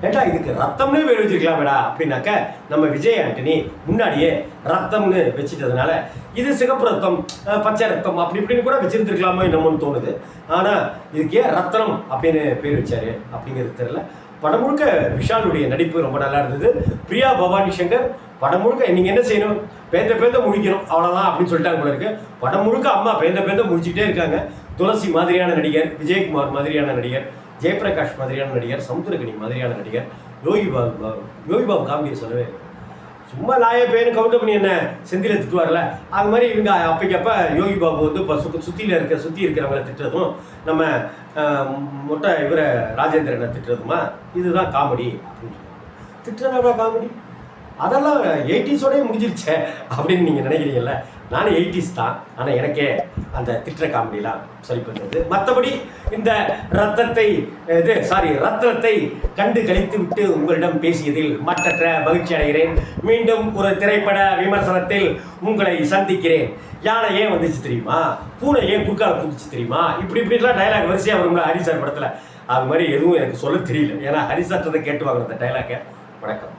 ஏட்டா இதுக்கு ரத்தம்னே பேர் வச்சிருக்கலாமேடா அப்படின்னாக்க நம்ம விஜய் ஆண்டனி முன்னாடியே ரத்தம்னு வச்சுட்டதுனால இது சிகப்பு ரத்தம் பச்சை ரத்தம் அப்படி இப்படின்னு கூட வச்சிருந்துருக்கலாமோ என்னமோன்னு தோணுது. ஆனால் இதுக்கு ஏன் ரத்தனம் அப்படின்னு பேர் வச்சாரு அப்படிங்கிறது தெரில படம் முழுக்க விஷாலுடைய நடிப்பு ரொம்ப நல்லா இருந்தது. பிரியா பவானி சங்கர் படம் முழுக்க நீங்கள் என்ன செய்யணும்? பேந்த பேந்த முடிக்கணும் அவ்வளோதான் அப்படின்னு சொல்லிட்டாங்க போல இருக்கு. படம் முழுக்க அம்மா பேந்த பேந்த முடிச்சுக்கிட்டே இருக்காங்க. துளசி மாதிரியான நடிகர் விஜயகுமார் மாதிரியான நடிகர் ஜெயபிரகாஷ் மாதிரியான நடிகர் சமுத்திரகனி மாதிரியான நடிகர் யோகி பாபு பாபு யோகி பாபு காமெடியை சொல்லவே சும்மா லாய பேனு கவுண்ட் பண்ணி என்ன செந்தில திட்டுவார்ல? அது மாதிரி இவங்க அப்பைக்கப்ப யோகி பாபு வந்து இப்போ சுக்கு சுற்றியில் இருக்க சுற்றி இருக்கிறவங்களை திட்டுறதும் நம்ம மொட்டை இவரை ராஜேந்திரனை திட்டுறதுமா? இதுதான் காமெடி அப்படின்னு திட்டுறதா காமெடி? அதெல்லாம் எயிட்டிஸோடய முடிஞ்சிருச்சே அப்படின்னு நீங்கள் நினைக்கிறீங்கல்ல? நானும் எயிட்டிஸ் தான். ஆனால் எனக்கே அந்த திட்டுற காமெடிலாம் சரி பண்ணுறது மற்றபடி இந்த ரத்தத்தை இது சாரி ரத்தத்தை கண்டு கழித்து விட்டு உங்களிடம் பேசியதில் மற்றற்ற மகிழ்ச்சி அடைகிறேன். மீண்டும் ஒரு திரைப்பட விமர்சனத்தில் உங்களை சந்திக்கிறேன். யானை ஏன் வந்துச்சு தெரியுமா? பூனை ஏன் குறுக்கால பூந்துச்சு தெரியுமா? இப்படி இப்படிலாம் டைலாக் வரிசையாக வரும்ல ஹரிசார் படத்தில். அது மாதிரி எதுவும் எனக்கு சொல்ல தெரியல. ஏன்னா ஹரிசார்ட்டதை கேட்டு வாங்கின அந்த டைலாக்கை வணக்கம்.